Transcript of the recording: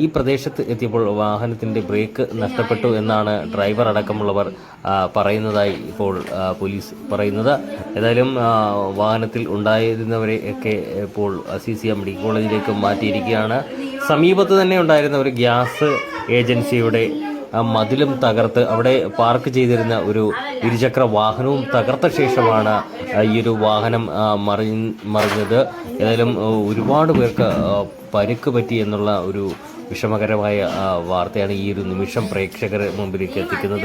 ഈ പ്രദേശത്ത് എത്തിയപ്പോൾ വാഹനത്തിന്റെ ബ്രേക്ക് നഷ്ടപ്പെട്ടു എന്നാണ് ഡ്രൈവർ അടക്കമുള്ളവർ പറയുന്നതായി ഇപ്പോൾ പോലീസ് പറയുന്നത്. ഏതായാലും വാഹനത്തിൽ ഉണ്ടായിരുന്നവരെ ഒക്കെ ഇപ്പോൾ സി സി മെഡിക്കൽ കോളേജിലേക്ക് മാറ്റിയിരിക്കുകയാണ്. സമീപത്ത് തന്നെ ഉണ്ടായിരുന്ന ഒരു ഗ്യാസ് ഏജൻസിയുടെ മതിലും തകർത്ത് അവിടെ പാർക്ക് ചെയ്തിരുന്ന ഒരു ഇരുചക്ര വാഹനവും തകർത്ത ശേഷമാണ് ഈ ഒരു വാഹനം മറി മറിഞ്ഞത്. ഏതായാലും ഒരുപാട് പേർക്ക് പരിക്ക് പറ്റി എന്നുള്ള ഒരു വിഷമകരമായ വാർത്തയാണ് ഈ ഒരു നിമിഷം പ്രേക്ഷകരെ മുമ്പിലേക്ക് എത്തിക്കുന്നത്.